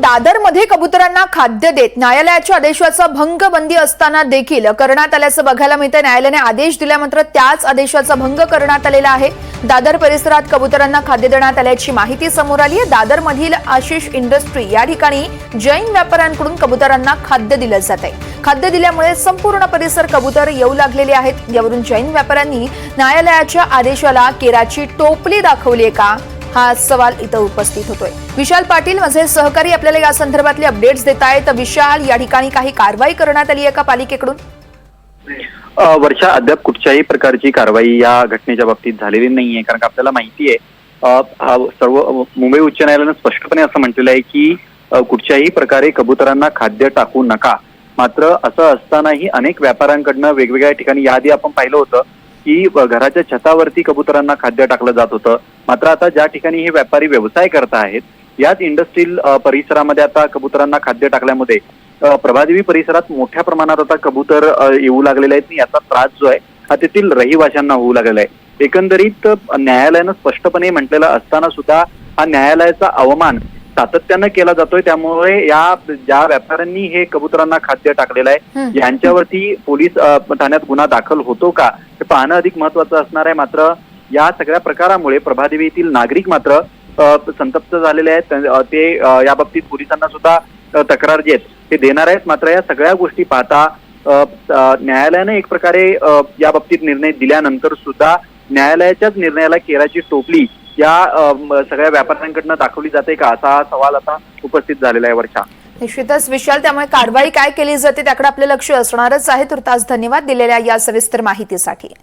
दादरमध्ये कबुतरांना खाद्य देत न्यायालयाच्या आदेशाचा भंग बंदी असताना देखील करण्यात आल्याचं बघायला मिळतं न्यायालयाने आदेश दिल्या मात्र त्याच आदेशाचा भंग करण्यात आलेला आहे. दादर परिसरात कबुतरांना खाद्य देण्यात आल्याची माहिती समोर आली आहे. दादरमधील आशिष इंडस्ट्री या ठिकाणी जैन व्यापाऱ्यांकडून कबुतरांना खाद्य दिलं जात आहे. खाद्य दिल्यामुळे संपूर्ण परिसर कबुतर येऊ लागलेले आहेत. यावरून जैन व्यापाऱ्यांनी न्यायालयाच्या आदेशाला केराची टोपली दाखवली आहे का? हा सवाल इथं उपस्थित होतोय. विशाल पाटील माझे सहकारी आपल्याला या संदर्भातले अपडेट्स देत आहेत. तर विशाल या ठिकाणी काही कारवाई करण्यात आली आहे का पालिकेकडून? वर्षा अद्याप कुठच्याही प्रकारची कारवाई या घटनेच्या बाबतीत झालेली नाहीये कारण का आपल्याला माहिती आहे हा सर्व मुंबई उच्च न्यायालयानं स्पष्टपणे असं म्हटलेलं आहे की कुठच्याही प्रकारे कबुतरांना खाद्य टाकू नका. मात्र असं असतानाही अनेक व्यापाऱ्यांकडनं वेगवेगळ्या ठिकाणी याआधी आपण पाहिलं होतं. की घराच्या छतावरती कबुतरांना खाद्य टाकलं जात होतं. मात्र आता ज्या ठिकाणी हे व्यापारी व्यवसाय करत आहेत याच इंडस्ट्रील अ, परिसरामध्ये आता कबुतरांना खाद्य टाकल्यामुळे प्रभादेवी परिसरात मोठ्या प्रमाणात आता कबूतर येऊ लागलेले आहेत आणि याचा त्रास जो आहे हा तेथील रहिवाशांना होऊ लागलेला आहे. एकंदरीत न्यायालयानं स्पष्टपणे म्हटलेलं असताना सुद्धा हा न्यायालयाचा अवमान सातत्यानं केला जातोय. त्यामुळे या ज्या व्यापाऱ्यांनी हे कबुतरांना खाद्य टाकलेलं आहे. यांच्यावरती पोलीस ठाण्यात गुन्हा दाखल होतो का? पाहणं अधिक महत्वाचं असणार आहे. मात्र या सगळ्या प्रकारामुळे प्रभादेवी येथील नागरिक मात्र संतप्त झालेले आहेत. ते या बाबतीत पोलिसांना सुद्धा तक्रार जे आहेत ते देणार आहेत. मात्र या सगळ्या गोष्टी पाहता न्यायालयानं एक प्रकारे या बाबतीत निर्णय दिल्यानंतर सुद्धा न्यायालयाच्याच निर्णयाला केराची टोपली या सगळ्या व्यापाऱ्यांकडनं दाखवली जाते का? असा हा सवाल आता उपस्थित झालेला आहे वर्षा निश्चितच विशाल त्यामुळे कारवाई काय केली जाते त्याकडे आपले लक्ष असणारच आहे. तुर्तास धन्यवाद दिलेल्या या सविस्तर माहितीसाठी.